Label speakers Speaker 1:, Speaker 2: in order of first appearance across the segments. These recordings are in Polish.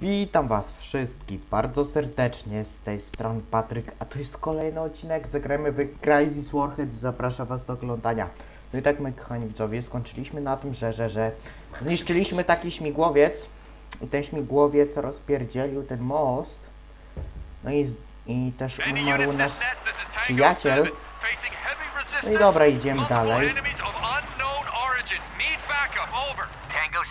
Speaker 1: Witam was wszystkich bardzo serdecznie z tej strony Patryk, a to jest kolejny odcinek Zagrajmy w Crisis Warhead, zapraszam was do oglądania. No i tak my kochani widzowie, skończyliśmy na tym, że, że, że zniszczyliśmy taki śmigłowiec i ten śmigłowiec rozpierdzielił ten most. No i, i też umarł nasz przyjaciel. No i dobra, idziemy dalej.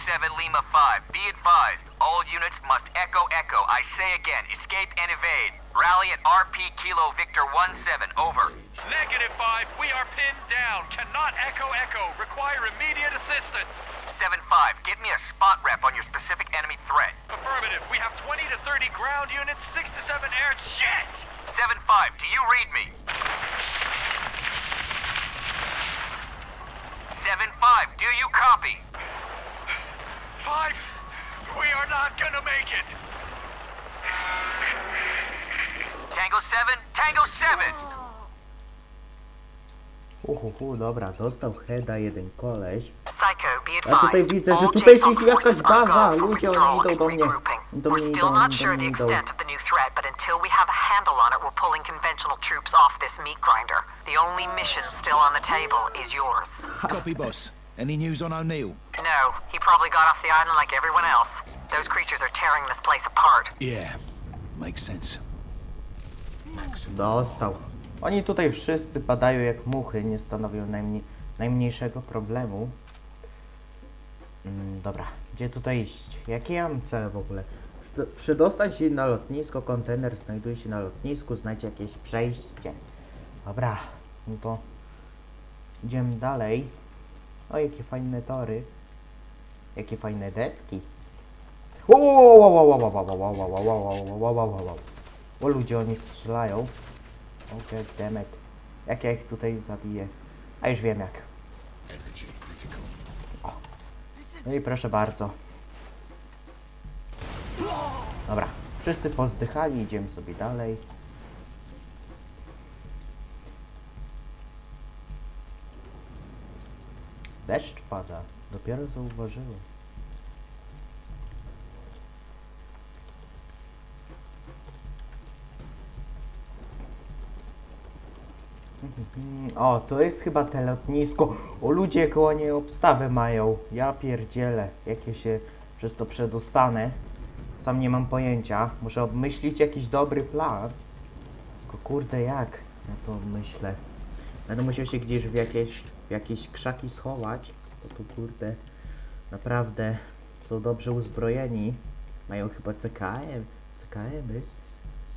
Speaker 2: 7 Lima 5, be advised, all units must echo echo. I say again, escape and evade. Rally at RP Kilo Victor 17, over.
Speaker 3: Negative 5, we are pinned down. Cannot echo echo. Require immediate assistance.
Speaker 2: 7-5, get me a spot rep on your specific enemy threat.
Speaker 3: Affirmative. We have 20 to 30 ground units, 6 to 7 air. Shit!
Speaker 2: 7-5, do you read me? 7-5, do you copy?
Speaker 3: 5, we are not gonna make it.
Speaker 2: Tango 7, Tango 7!
Speaker 1: Uhuhu, dobra, dostał heada jeden koleś.
Speaker 4: Psycho, be
Speaker 1: Ja tutaj widzę, że tutaj
Speaker 4: Jason
Speaker 1: jest jakaś baza. Ludzie, oni
Speaker 4: withdrawal
Speaker 1: idą do mnie. Do mnie
Speaker 4: still
Speaker 1: idą,
Speaker 4: not
Speaker 1: do
Speaker 4: sure
Speaker 1: mnie
Speaker 4: the
Speaker 1: idą.
Speaker 4: extent of the new threat, but until we have a handle on it, we're pulling conventional troops off this meat grinder. The only mission still on the table is yours.
Speaker 5: Copy, boss. Any news on O'Neill?
Speaker 4: No, he probably got off the island like everyone else. Those creatures are tearing this place apart.
Speaker 5: Yeah, makes sense.
Speaker 1: Dostał. Oni tutaj wszyscy padają jak muchy, nie stanowią najmniej, najmniejszego problemu. Mm, dobra, gdzie tutaj iść? Jakie ja mam cele w ogóle? Przedostać się na lotnisko, kontener znajduje się na lotnisku, znajdź jakieś przejście. Dobra, no to idziemy dalej. O, jakie fajne tory. Jakie fajne deski. O ludzie, oni strzelają. Ok, demet. Jak ja ich tutaj zabiję? A już wiem jak. No i proszę bardzo. Dobra, wszyscy pozdychali, idziemy sobie dalej. Deszcz pada, dopiero zauważyłem. O, to jest chyba te lotnisko. O, ludzie koło niej obstawy mają. Ja pierdzielę, jakie się przez to przedostanę. Sam nie mam pojęcia. Muszę obmyślić jakiś dobry plan. Tylko kurde, jak ja to myślę. Będę musiał się gdzieś w jakieś, w jakieś krzaki schować. Bo tu kurde, naprawdę są dobrze uzbrojeni. Mają chyba CKM. CKM-y.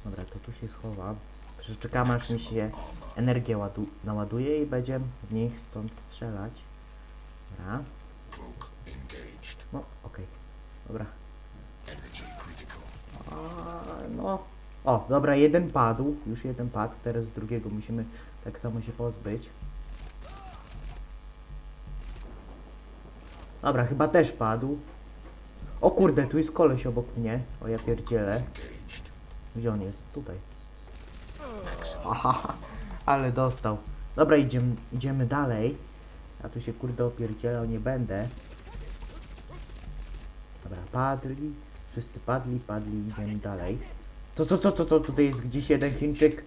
Speaker 1: Dobra, to tu się schowam. Że czekam aż mi się energię ładu naładuje i będziemy w nich stąd strzelać. Dobra. No, okej. Dobra. A, no. O, dobra, jeden padł. Już jeden padł. Teraz drugiego musimy tak samo się pozbyć. Dobra, chyba też padł. O kurde, tu jest koleś obok mnie. O, ja pierdzielę. Gdzie on jest? Tutaj. Aha, ale dostał. Dobra, idziemy, idziemy dalej. Ja tu się kurde opierdzielał nie będę. Dobra, padli. Wszyscy padli, padli, idziemy dalej. To, to, to, to, to, tutaj jest gdzieś jeden Chińczyk.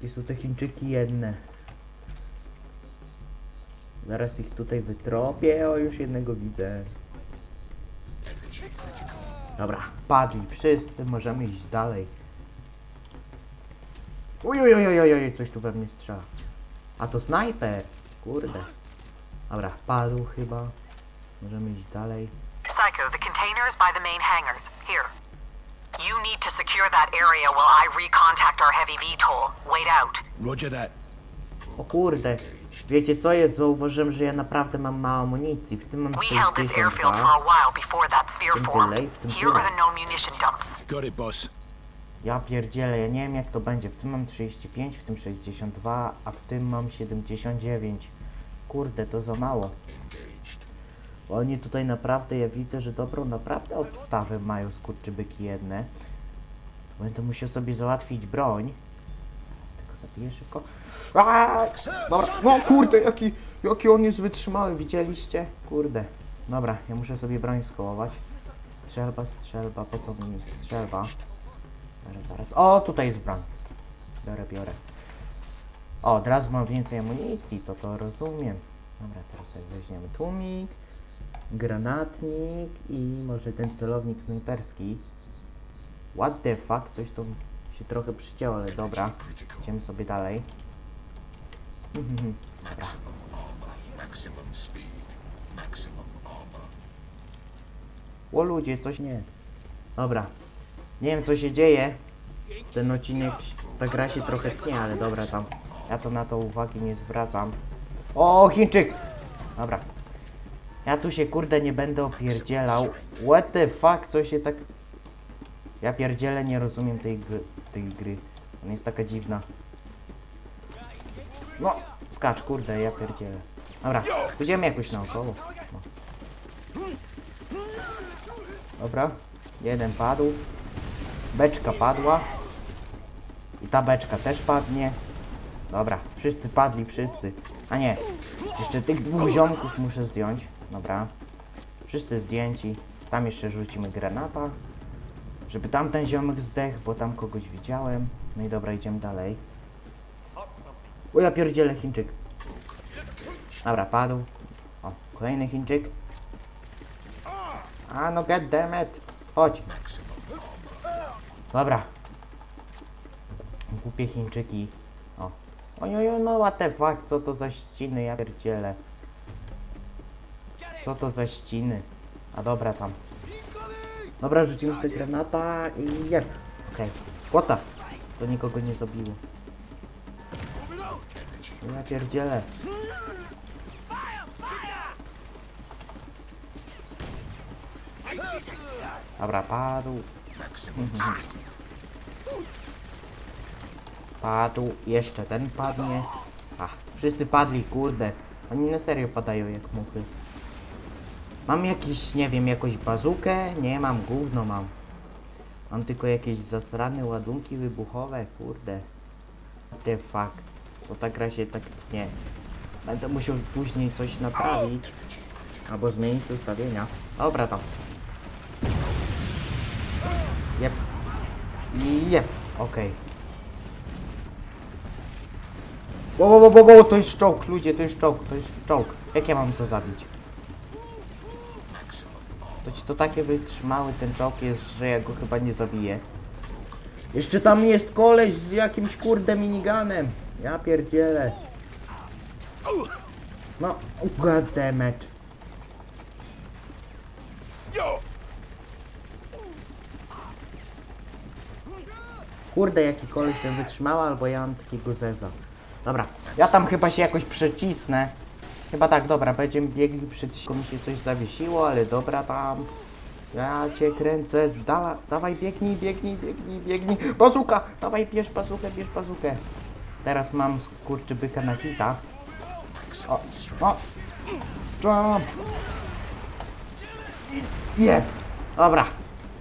Speaker 1: Gdzie są te Chińczyki jedne? Zaraz ich tutaj wytropię. O, już jednego widzę. Dobra, padli wszyscy, możemy iść dalej. Oj, oj, oj, oj, oj, oj, coś tu we mnie strzela. A to snajper. Kurde. Dobra, padł chyba. Możemy iść dalej.
Speaker 4: Psycho, the container is by the main hangars. Here. You need to secure that area while I recontact our heavy VTOL. Wait out.
Speaker 5: Roger that.
Speaker 1: O kurde. Wiecie co jest? Zauważyłem, że ja naprawdę mam mało amunicji. W tym mam
Speaker 4: We held this airfield for
Speaker 1: 62.
Speaker 4: a while before that sphere
Speaker 1: Tym
Speaker 4: formed.
Speaker 1: delay, w tym
Speaker 4: Here are
Speaker 1: tyle.
Speaker 4: the known munition dumps.
Speaker 5: Got it, boss.
Speaker 1: Ja pierdzielę, ja nie wiem jak to będzie. W tym mam 35, w tym 62, a w tym mam 79. Kurde, to za mało. Bo oni tutaj naprawdę, ja widzę, że dobrą naprawdę obstawę mają skurczybyki jedne. Będę musiał sobie załatwić broń. Z tego zabiję szybko. No kurde, jaki, jaki on jest wytrzymały, widzieliście? Kurde. Dobra, ja muszę sobie broń skołować. Strzelba, strzelba, po co mi strzelba? Zaraz, zaraz. O, tutaj jest bran. Biorę, biorę. O, od razu mam więcej amunicji, to to rozumiem. Dobra, teraz sobie weźmiemy tłumik, granatnik i może ten celownik snajperski. What the fuck? Coś tu się trochę przycięło, ale dobra. Idziemy sobie dalej. O ludzie, coś nie. Dobra. Nie wiem co się dzieje. Ten odcinek, ta gra się trochę tnie, ale dobra tam. Ja to na to uwagi nie zwracam. O, Chińczyk! Dobra. Ja tu się kurde nie będę opierdzielał. What the fuck, co się tak... Ja pierdzielę, nie rozumiem tej gry. Tej gry. Ona jest taka dziwna. No, skacz, kurde, ja pierdzielę. Dobra, pójdziemy jakoś naokoło. No. Dobra, jeden padł. Beczka padła. I ta beczka też padnie. Dobra, wszyscy padli, wszyscy. A nie, jeszcze tych dwóch ziomków muszę zdjąć. Dobra. Wszyscy zdjęci. Tam jeszcze rzucimy granata. Żeby tamten ziomek zdechł, bo tam kogoś widziałem. No i dobra, idziemy dalej. O ja pierdzielę Chińczyk. Dobra, padł. O, kolejny Chińczyk. A no god damn it. Chodź. Dobra. Głupie Chińczyki. O. Ojojo, no what the fuck, co to za ściny, ja pierdzielę. Co to za ściny? A dobra, tam. Dobra, rzucimy sobie granata i jeb. Okej. Kłota. To nikogo nie zabiło. Ja pierdzielę. Dobra, padł. Mhm. Padł. Jeszcze ten padnie. Ach, wszyscy padli, kurde. Oni na serio padają jak muchy. Mam jakiś, nie wiem, jakąś bazukę? Nie mam, gówno mam. Mam tylko jakieś zasrane ładunki wybuchowe, kurde. What the fuck. To ta gra się tak nie. Będę musiał później coś naprawić. Albo zmienić ustawienia. Dobra tam. Jep. Okej. Wow, wow, wow, wow, to jest czołg, ludzie, to jest czołg, to jest czołg. Jak ja mam to zabić? To ci to takie wytrzymały ten czołg jest, że ja go chyba nie zabiję. Jeszcze tam jest koleś z jakimś kurde miniganem. Ja pierdzielę. No, goddammit. Kurde, jaki koleś ten wytrzymały, albo ja mam takiego zeza. Dobra, ja tam chyba się jakoś przecisnę. Chyba tak, dobra, będziemy biegli przed mi się coś zawiesiło, ale dobra tam. Ja cię kręcę, da, dawaj biegnij, biegnij, biegnij, biegnij. Bazuka, dawaj bierz bazukę, bierz bazukę. Teraz mam skurczybyka na hita. O, o, jump. Jeb. Dobra,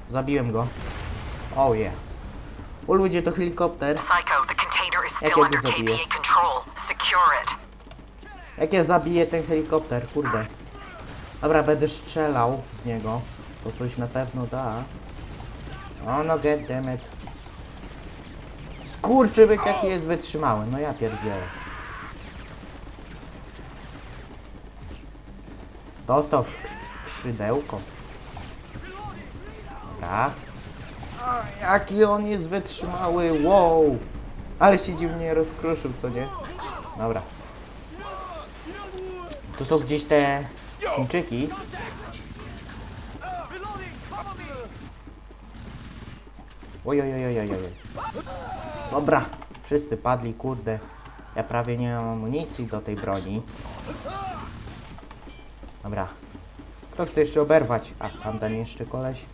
Speaker 1: zabiłem go. Oh yeah. O ludzie, to helikopter. Jak ja go zabiję? Jak ja zabiję ten helikopter, kurde. Dobra, będę strzelał w niego. To coś na pewno da. O no get damn it. Skurczybyk jaki jest wytrzymały, no ja pierdzielę. Dostał w skrzydełko. Dobra. Jaki on jest wytrzymały, wow. Ale się dziwnie rozkruszył, co nie? Dobra. Tu są gdzieś te Chińczyki. Oj, oj, oj, oj, oj. Dobra, wszyscy padli, kurde. Ja prawie nie mam amunicji do tej broni. Dobra. Kto chce jeszcze oberwać? A, tam ten jeszcze koleś.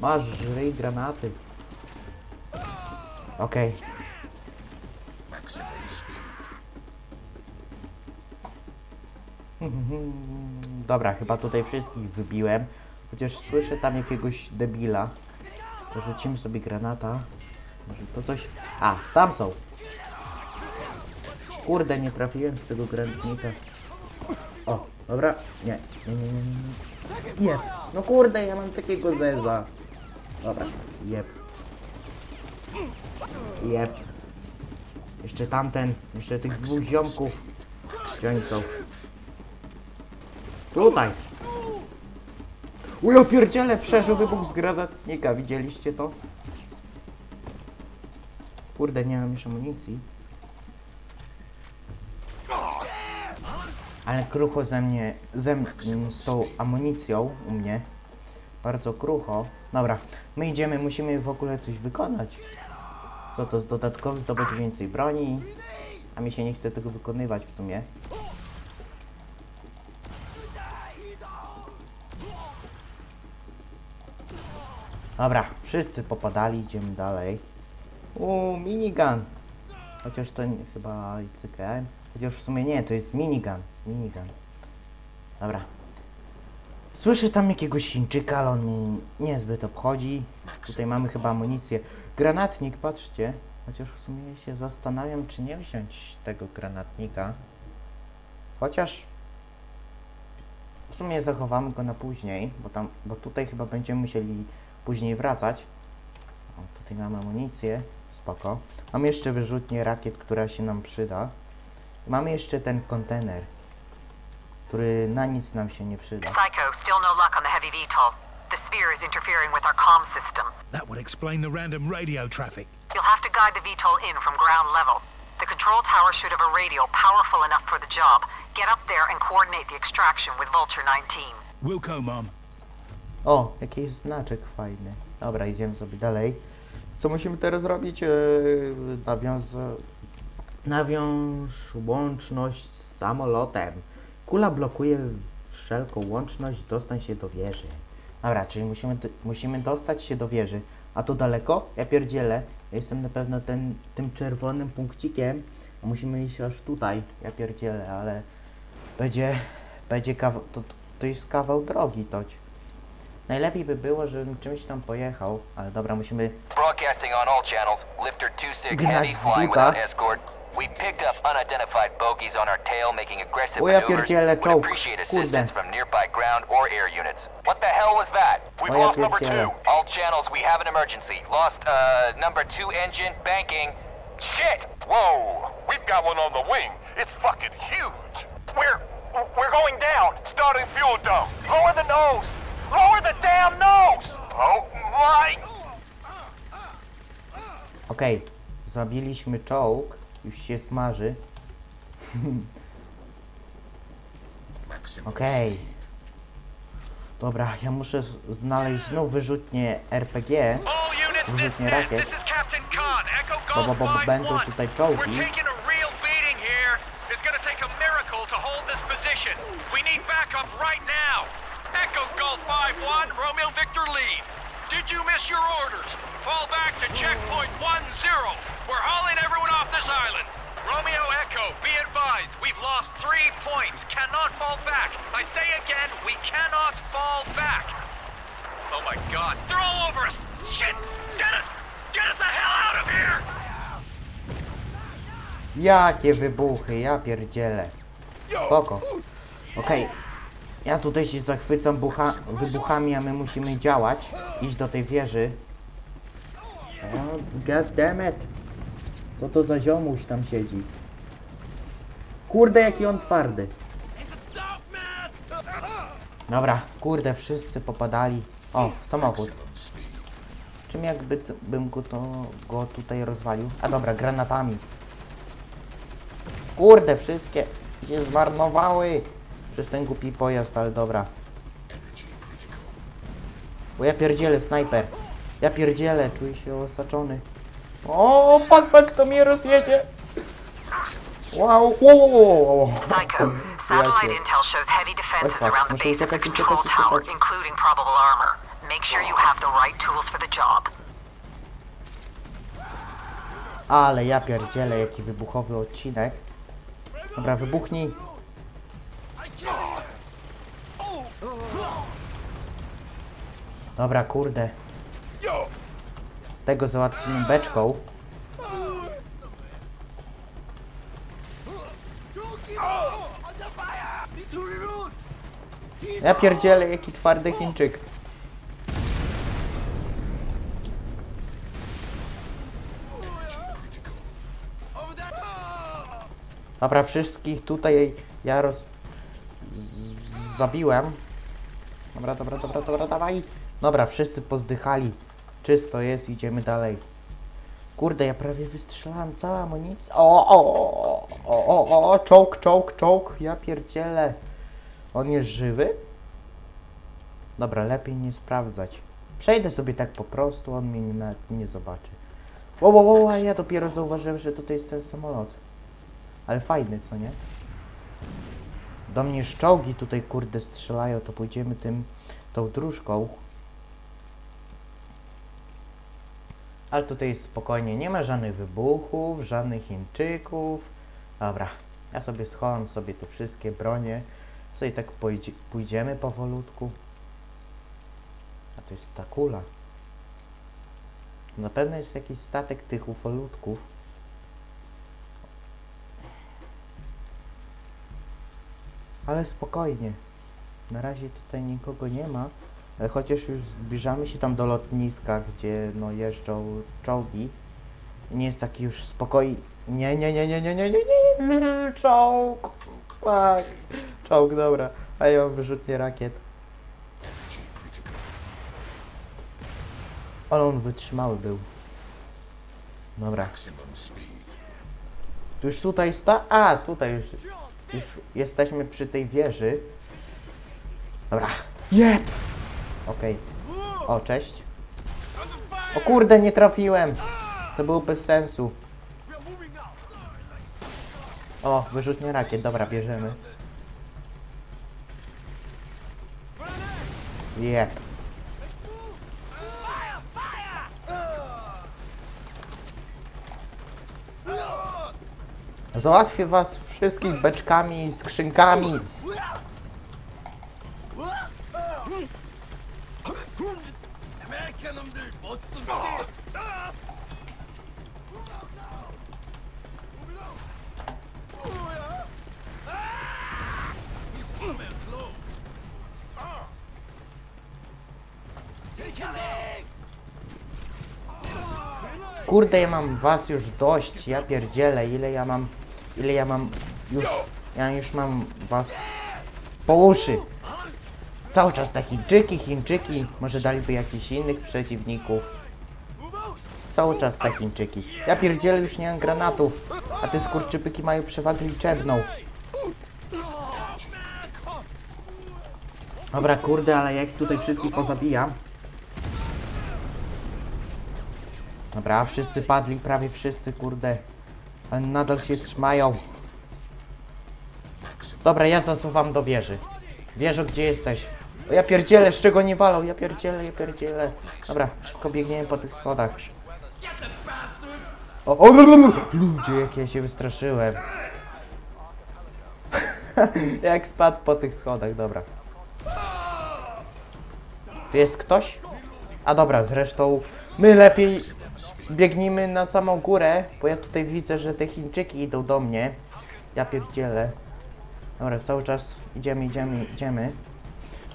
Speaker 1: Masz, żryj granaty. Okej. Dobra, chyba tutaj wszystkich wybiłem. Chociaż słyszę tam jakiegoś debila. Rzucimy sobie granata. Może to coś... A, tam są. Kurde, nie trafiłem z tego granatnika. O, dobra. Nie, nie, nie, nie, nie. No kurde, ja mam takiego zeza. Dobra, jeb. Jeb. Jeszcze tamten, jeszcze tych dwóch ziomków. Gdzie oni są? Tutaj. Uj, opierdziele, przeżył wybuch z granatnika, widzieliście to? Kurde, nie mam już amunicji. Ale krucho ze mnie, ze m- z tą amunicją u mnie. Bardzo krucho. Dobra, my idziemy, musimy w ogóle coś wykonać. Co to jest dodatkowy, zdobyć więcej broni. A mi się nie chce tego wykonywać w sumie. Dobra, wszyscy popadali, idziemy dalej. O, minigun. Chociaż to nie, chyba i CKM. Chociaż w sumie nie, to jest minigun. Minigun. Dobra. Słyszę tam jakiegoś Chińczyka, ale on mi niezbyt obchodzi. Tutaj mamy chyba amunicję. Granatnik, patrzcie. Chociaż w sumie się zastanawiam, czy nie wziąć tego granatnika. Chociaż w sumie zachowamy go na później, bo tam, bo tutaj chyba będziemy musieli później wracać. O, tutaj mamy amunicję, spoko. Mam jeszcze wyrzutnię rakiet, która się nam przyda. Mamy jeszcze ten kontener, który na nic nam się nie przyda.
Speaker 4: Psycho, still no luck on the heavy VTOL. The sphere is interfering with our comm systems.
Speaker 5: That would explain the random radio traffic.
Speaker 4: You'll have to guide the VTOL in from ground level. The control tower should have a radio powerful enough for the job. Get up there and coordinate the extraction with Vulture 19.
Speaker 5: Wilco, Mum.
Speaker 1: O, jakiś znaczek fajny. Dobra, idziemy sobie dalej. Co musimy teraz robić? Eee, nawiąz... Nawiąż łączność z samolotem. Kula blokuje wszelką łączność, dostań się do wieży. Dobra, czyli musimy, musimy dostać się do wieży. A to daleko? Ja pierdzielę. Ja jestem na pewno ten, tym czerwonym punkcikiem. A musimy iść aż tutaj. Ja pierdzielę, ale będzie, będzie kawał, to, to jest kawał drogi toć. Najlepiej by było, żebym czymś tam pojechał, ale dobra, musimy...
Speaker 2: Broadcasting on all channels. Lifter 2-6
Speaker 1: Gnać z
Speaker 2: flying
Speaker 1: buta.
Speaker 2: without escort. We picked up unidentified bogies on our tail, making aggressive
Speaker 1: O ja
Speaker 2: maneuvers. Would
Speaker 1: czołg.
Speaker 2: appreciate
Speaker 1: Kurde.
Speaker 2: assistance from nearby ground or air units. What the hell was that?
Speaker 3: We've lost number two.
Speaker 2: All channels, we have an emergency. Lost, uh, number two engine, banking. Shit!
Speaker 3: Whoa! We've got one on the wing. It's fucking huge. We're we're going down. Starting fuel dump. Lower the nose. Lower the damn nose. Oh my!
Speaker 1: Okej, zabiliśmy czołg, już się smaży. Okej. Dobra, ja muszę znaleźć znów wyrzutnię RPG.
Speaker 3: Is,
Speaker 1: rakiet. Bo, bo, bo
Speaker 3: 5-1.
Speaker 1: będą tutaj czołgi.
Speaker 3: We need backup right now. Echo Golf 5-1, Romeo Victor lead. Did your orders? Fall back to checkpoint 1-0. We're hauling everyone off this island. Romeo Echo, be advised, we've lost three points. Cannot fall back. I say again, we cannot fall back. Oh my god, they're all over us! Shit! Get us! Get us the hell out of here!
Speaker 1: Jakie wybuchy, ja pierdzielę. Spoko. Okej. Ja tutaj się zachwycam bucha wybuchami, a my musimy działać. Iść do tej wieży. Oh, God damn it. Co to za ziomuś tam siedzi? Kurde, jaki on twardy. Dobra, kurde, wszyscy popadali. O, samochód. Czym jakby bym go, to, go tutaj rozwalił? A dobra, granatami. Kurde, wszystkie się zmarnowały przez ten głupi pojazd, ale dobra. Bo ja pierdzielę, snajper. Ja pierdzielę, czuję się osaczony. O, fuck, fuck, to mnie rozjedzie. Wow, wow, wow.
Speaker 4: Psycho, satellite intel shows heavy defenses around the base of the control tower, including probable armor. Make sure you have the right tools for the job.
Speaker 1: Ale ja pierdzielę, jaki wybuchowy odcinek. Dobra, wybuchnij. Dobra, kurde. Tego załatwimy beczką. Ja pierdzielę, jaki twardy Chińczyk. Dobra, wszystkich tutaj ja roz... zabiłem. Dobra, dobra, dobra, dobra, dawaj. Dobra, wszyscy pozdychali. Czysto jest, idziemy dalej. Kurde, ja prawie wystrzelałem całą amunicję. O, o, o, o, o, o, czołg, czołg, czołg. Ja pierdzielę. On jest żywy? Dobra, lepiej nie sprawdzać. Przejdę sobie tak po prostu, on mnie nawet nie zobaczy. Wo, wo, wo, a ja dopiero zauważyłem, że tutaj jest ten samolot. Ale fajny, co nie? Do mnie już czołgi tutaj, kurde, strzelają, to pójdziemy tym, tą dróżką. Ale tutaj jest spokojnie, nie ma żadnych wybuchów, żadnych Chińczyków. Dobra, ja sobie schowam sobie tu wszystkie bronie. Sobie tak pójdzie, pójdziemy powolutku. A to jest ta kula. Na pewno jest jakiś statek tych ufolutków. Ale spokojnie. Na razie tutaj nikogo nie ma. E, chociaż już zbliżamy się tam do lotniska, gdzie no jeżdżą czołgi. Nie jest taki już spokoj... Nie, nie, nie, nie, nie, nie, nie, nie, czołg! Fuck! Czołg, dobra. A ja mam wyrzutnie rakiet. Ale on wytrzymały był. Dobra. Tu już tutaj sta... A, tutaj już... Już jesteśmy przy tej wieży. Dobra. Jep! Okej. O, cześć. O kurde, nie trafiłem. To było bez sensu. O, wyrzutnie rakiet. Dobra, bierzemy. Jep. Załatwię was wszystkich beczkami, skrzynkami. Kurde, ja mam was już dość, ja pierdzielę, ile ja mam, ile ja mam, już, ja już mam was po uszy. Cały czas te Chińczyki, Chińczyki, może daliby jakichś innych przeciwników. Cały czas te Chińczyki. Ja pierdzielę, już nie mam granatów, a te skurczypyki mają przewagę liczebną. Dobra, kurde, ale jak tutaj wszystkich pozabijam. Dobra, wszyscy padli, prawie wszyscy, kurde. Ale nadal się trzymają. Dobra, ja zasuwam do wieży. Wieżo, gdzie jesteś? O, ja pierdzielę, z czego nie walą, ja pierdzielę, ja pierdzielę. Dobra, szybko biegniemy po tych schodach. O, o, ludzie, jak ja się wystraszyłem. jak spadł po tych schodach, dobra. Tu jest ktoś? A dobra, zresztą my lepiej biegnijmy na samą górę, bo ja tutaj widzę, że te Chińczyki idą do mnie. Ja pierdzielę. Dobra, cały czas idziemy, idziemy, idziemy.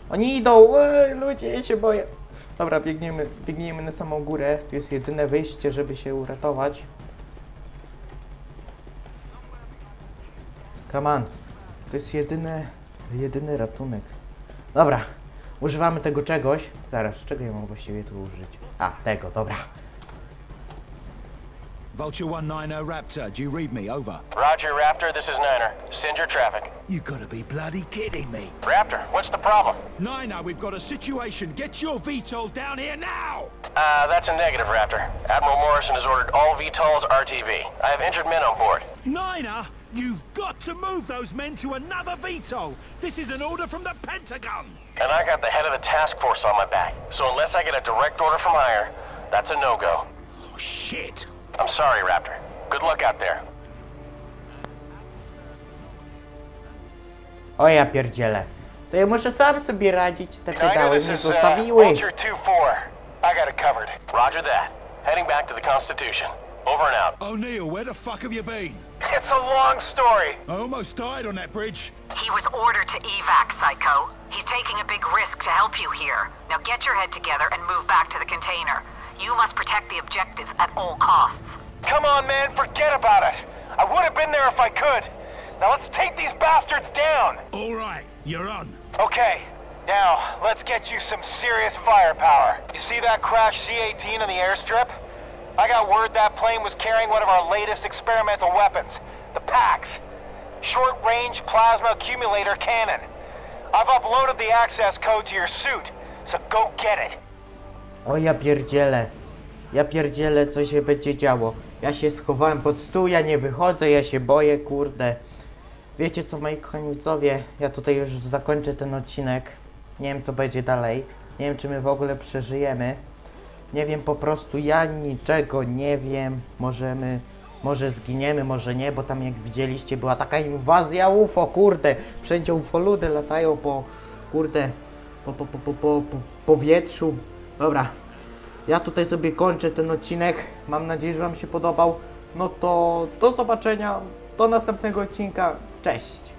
Speaker 1: Oni idą! Ej, ludzie, ja się boję. Dobra, biegniemy, biegniemy na samą górę. Tu jest jedyne wyjście, żeby się uratować. Come on. To jest jedyny, jedyny ratunek. Dobra. Używamy tego czegoś. Zaraz, czego ja mam właściwie tu użyć? A, tego, dobra.
Speaker 5: Vulture 190 Raptor, do you read me? Over.
Speaker 6: Roger, Raptor, this is Niner. Send your traffic.
Speaker 5: You gotta be bloody kidding me.
Speaker 6: Raptor, what's the problem?
Speaker 5: Niner, we've got a situation. Get your VTOL down here now!
Speaker 6: Uh, that's a negative, Raptor. Admiral Morrison has ordered all VTOLs RTV. I have injured men on board.
Speaker 5: Niner, you've got to move those men to another VTOL. This is an order from the Pentagon.
Speaker 6: And I got the head of the task force on my back. So unless I get a direct order from higher, that's a no-go.
Speaker 5: Oh, shit.
Speaker 6: I'm sorry, Raptor. Good luck out there.
Speaker 1: O ja pierdzielę. To ja muszę sam sobie radzić. Te
Speaker 6: Niner,
Speaker 1: pedały
Speaker 6: this
Speaker 1: mnie
Speaker 6: is uh,
Speaker 1: zostawiły.
Speaker 6: Vulture 2-4. I got it covered. Roger that. Heading back to the Constitution. Over and out.
Speaker 5: O'Neill, where the fuck have you been?
Speaker 6: It's a long story.
Speaker 5: I almost died on that bridge.
Speaker 4: He was ordered to evac, Psycho. He's taking a big risk to help you here. Now get your head together and move back to the container. You must protect the objective at all costs.
Speaker 7: Come on, man, forget about it. I would have been there if I could. Now let's take these bastards down.
Speaker 5: All right, you're on.
Speaker 7: Okay, now let's get you some serious firepower. You see that crash C-18 on the airstrip? I got word that plane was carrying one of our latest experimental weapons, the PAX. Short-range plasma accumulator cannon. I've uploaded the access code to your suit, so go get it.
Speaker 1: O ja pierdzielę. Ja pierdzielę, co się będzie działo. Ja się schowałem pod stół, ja nie wychodzę, ja się boję, kurde. Wiecie co, moi kochani ja tutaj już zakończę ten odcinek. Nie wiem, co będzie dalej. Nie wiem, czy my w ogóle przeżyjemy. Nie wiem, po prostu ja niczego nie wiem. Możemy, może zginiemy, może nie, bo tam jak widzieliście była taka inwazja UFO, kurde. Wszędzie ufoludy latają po, kurde, po, po, po, po, po, po powietrzu. Dobra, ja tutaj sobie kończę ten odcinek. Mam nadzieję, że Wam się podobał. No to do zobaczenia, do następnego odcinka. Cześć!